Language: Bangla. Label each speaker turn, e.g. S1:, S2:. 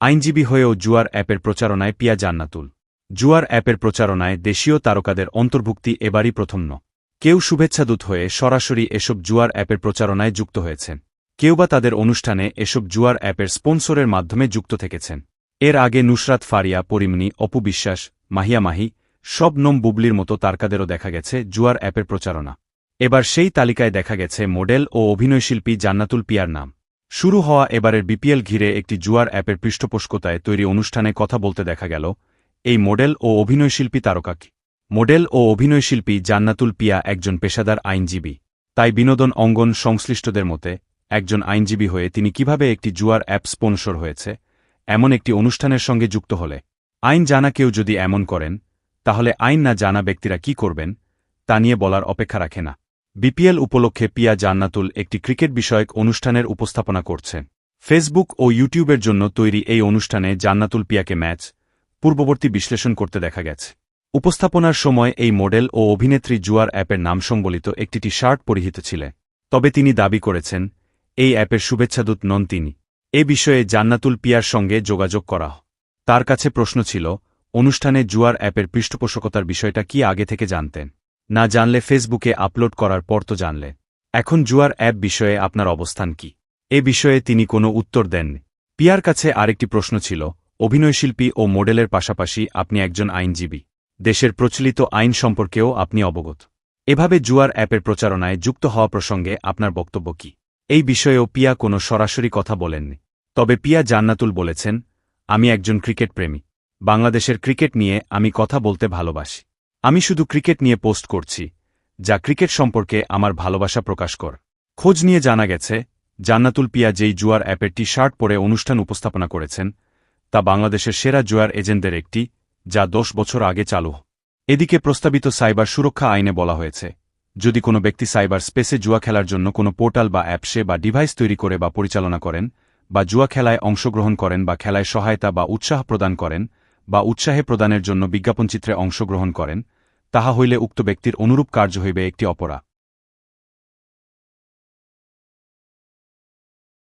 S1: আইনজীবী হয়েও জুয়ার অ্যাপের প্রচারণায় পিয়া জান্নাতুল। জুয়ার অ্যাপের প্রচারণায় দেশীয় তারকাদের অন্তর্ভুক্তি এবারই প্রথম ন। কেউ শুভেচ্ছাদূত হয়ে সরাসরি এসব জুয়ার অ্যাপের প্রচারণায় যুক্ত হয়েছেন। কেউ বা তাদের অনুষ্ঠানে এসব জুয়ার অ্যাপের স্পন্সরের মাধ্যমে যুক্ত থেকেছেন। এর আগে নুসরাত ফারিয়া পরিমনি অপু বিশ্বাস, মাহিয়া মাহি, সব নোম বুবলির মতো তারকাদেরও দেখা গেছে জুয়ার অ্যাপের প্রচারণা। এবার সেই তালিকায় দেখা গেছে মডেল ও অভিনয়শিল্পী জান্নাতুল পিয়ার নাম। শুরু হওয়া এবারের বিপিএল ঘিরে একটি জুয়ার অ্যাপের পৃষ্ঠপোষকতায় তৈরি অনুষ্ঠানে কথা বলতে দেখা গেল এই মডেল ও অভিনয়শিল্পী তারকাকে মডেল ও অভিনয়শিল্পী জান্নাতুল পিয়া একজন পেশাদার আইনজীবী। তাই বিনোদন অঙ্গন সংশ্লিষ্টদের মতে, একজন আইনজীবী হয়ে তিনি কীভাবে একটি জুয়ার অ্যাপ স্পন্সর হয়েছে, এমন একটি অনুষ্ঠানের সঙ্গে যুক্ত হলে। আইন জানা কেউ যদি এমন করেন, তাহলে আইন না জানা ব্যক্তিরা কি করবেন, তা নিয়ে বলার অপেক্ষা রাখে না। বিপিএল উপলক্ষে পিয়া জান্নাতুল একটি ক্রিকেট বিষয়ক অনুষ্ঠানের উপস্থাপনা করছেন ফেসবুক ও ইউটিউবের জন্য তৈরি এই অনুষ্ঠানে জান্নাতুল পিয়াকে ম্যাচ পূর্ববর্তী বিশ্লেষণ করতে দেখা গেছে। উপস্থাপনার সময় এই মডেল ও অভিনেত্রী জুয়ার অ্যাপের নাম সম্বলিত একটি টি শার্ট পরিহিত ছিলেন তবে তিনি দাবি করেছেন, এই অ্যাপের শুভেচ্ছাদূত নন তিনি। এ বিষয়ে জান্নাতুল পিয়ার সঙ্গে যোগাযোগ করা তার কাছে প্রশ্ন ছিল, অনুষ্ঠানে জুয়ার অ্যাপের পৃষ্ঠপোষকতার বিষয়টা কি আগে থেকে জানতেন? না জানলে ফেসবুকে আপলোড করার পর তো জানলে। এখন জুয়ার অ্যাপ বিষয়ে আপনার অবস্থান কি? এ বিষয়ে তিনি কোনো উত্তর দেননি। পিয়ার কাছে আরেকটি প্রশ্ন ছিল, অভিনয়শিল্পী ও মডেলের পাশাপাশি আপনি একজন আইনজীবী। দেশের প্রচলিত আইন সম্পর্কেও আপনি অবগত। এভাবে জুয়ার অ্যাপের প্রচারণায় যুক্ত হওয়া প্রসঙ্গে আপনার বক্তব্য কি? এই বিষয়েও পিয়া কোনো সরাসরি কথা বলেননি। তবে পিয়া জান্নাতুল বলেছেন, আমি একজন ক্রিকেট প্রেমী। বাংলাদেশের ক্রিকেট নিয়ে আমি কথা বলতে ভালোবাসি। আমি শুধু ক্রিকেট নিয়ে পোস্ট করছি, যা ক্রিকেট সম্পর্কে আমার ভালোবাসা প্রকাশ কর। খোঁজ নিয়ে জানা গেছে, জান্নাতুল পিয়া যেই জুয়ার অ্যাপের টি শার্ট পরে অনুষ্ঠান উপস্থাপনা করেছেন, তা বাংলাদেশের সেরা জুয়ার এজেন্টদের একটি, যা দশ বছর আগে চালু। এদিকে প্রস্তাবিত সাইবার সুরক্ষা আইনে বলা হয়েছে, যদি কোনো ব্যক্তি সাইবার স্পেসে জুয়া খেলার জন্য কোনো পোর্টাল বা অ্যাপসে বা ডিভাইস তৈরি করে বা পরিচালনা করেন, বা জুয়া খেলায় অংশগ্রহণ করেন বা খেলায় সহায়তা বা উৎসাহ প্রদান করেন, বা উৎসাহে প্রদানের জন্য বিজ্ঞাপনচিত্রে অংশগ্রহণ করেন তাহা হইলে উক্ত ব্যক্তির অনুরূপ কার্য হইবে একটি অপরাধ।